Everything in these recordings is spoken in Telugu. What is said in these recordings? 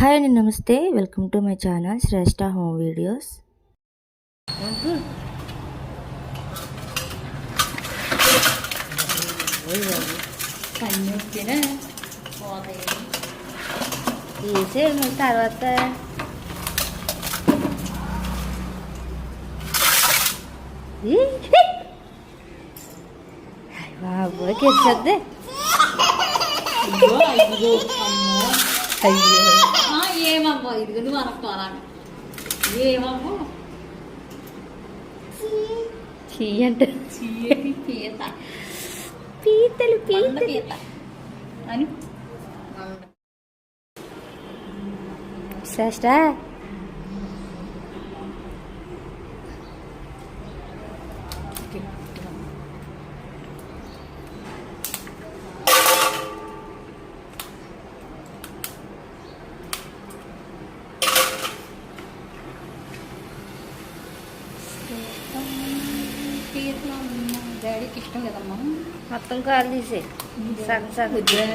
హాయ్ అండి నమస్తే. Welcome to my channel Shreshta home videos. తర్వాత బాబోయ్ అమ్మో. అయ్యో. ఏమమ్మో? ఇదిగో నువ్వు అనుకోవాలని ఏమమ్మో? చీ. అంటే? చీటి పీత. పీతలు పీత. అని? శ్రేష్ట Vietnam teman kali sih sangat ya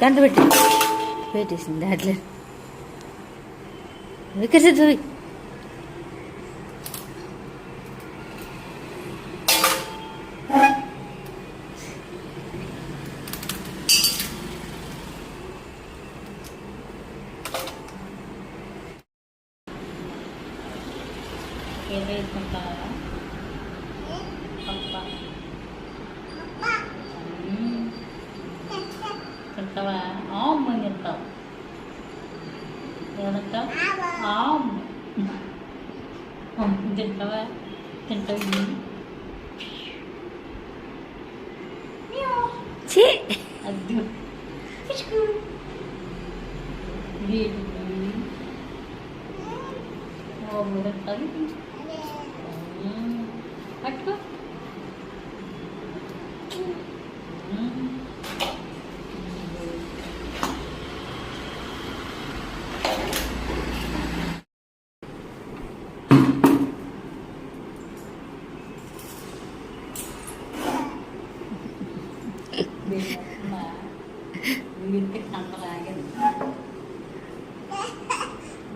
దాంట్లో పెట్టి. పెట్టేసింది దాంట్లో. కలిసద్దు ఏం వేసుకుంటారా తింటావా ఆమ్ అని తింటావు ఏమంటావు ఆమ్ ఆమ్ తింటావా తింటావు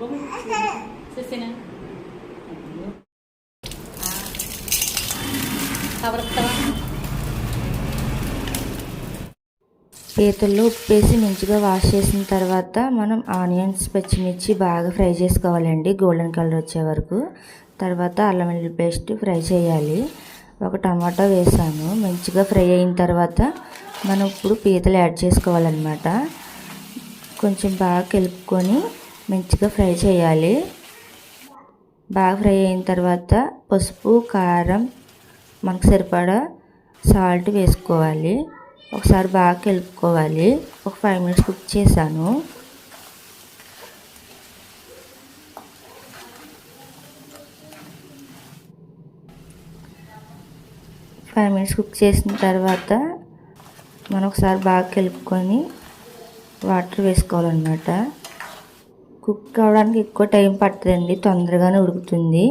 చూసినా కవరుతావా పీతల్లో ఉప్పేసి మంచిగా వాష్ చేసిన తర్వాత మనం ఆనియన్స్ పచ్చిమిర్చి బాగా ఫ్రై చేసుకోవాలండి. గోల్డెన్ కలర్ వచ్చే వరకు. తర్వాత అల్లం వెల్లుల్లి పేస్ట్ ఫ్రై చేయాలి. ఒక టమాటా వేసాను. మంచిగా ఫ్రై అయిన తర్వాత మనం ఇప్పుడు పీతలు యాడ్ చేసుకోవాలన్నమాట. కొంచెం బాగా కలుపుకొని మంచిగా ఫ్రై చేయాలి. బాగా ఫ్రై అయిన తర్వాత పసుపు కారం మనకు సరిపడా సాల్ట్ వేసుకోవాలి. ఒకసారి బాగా కలుపుకోవాలి. ఒక ఫైవ్ మినిట్స్ కుక్ చేశాను. ఫైవ్ మినిట్స్ కుక్ చేసిన తర్వాత మనం ఒకసారి బాగా కలుపుకొని వాటర్ వేసుకోవాలన్నమాట. కుక్ అవ్వడానికి ఎక్కువ టైం పట్టదండి తొందరగానే ఉడుకుతుంది.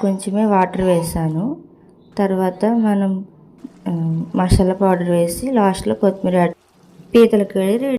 కొంచెమే వాటర్ వేసాను. తర్వాత మనం మసాలా పౌడర్ వేసి లాస్ట్లో కొత్తిమీర పీతల కర్రీ రెడీ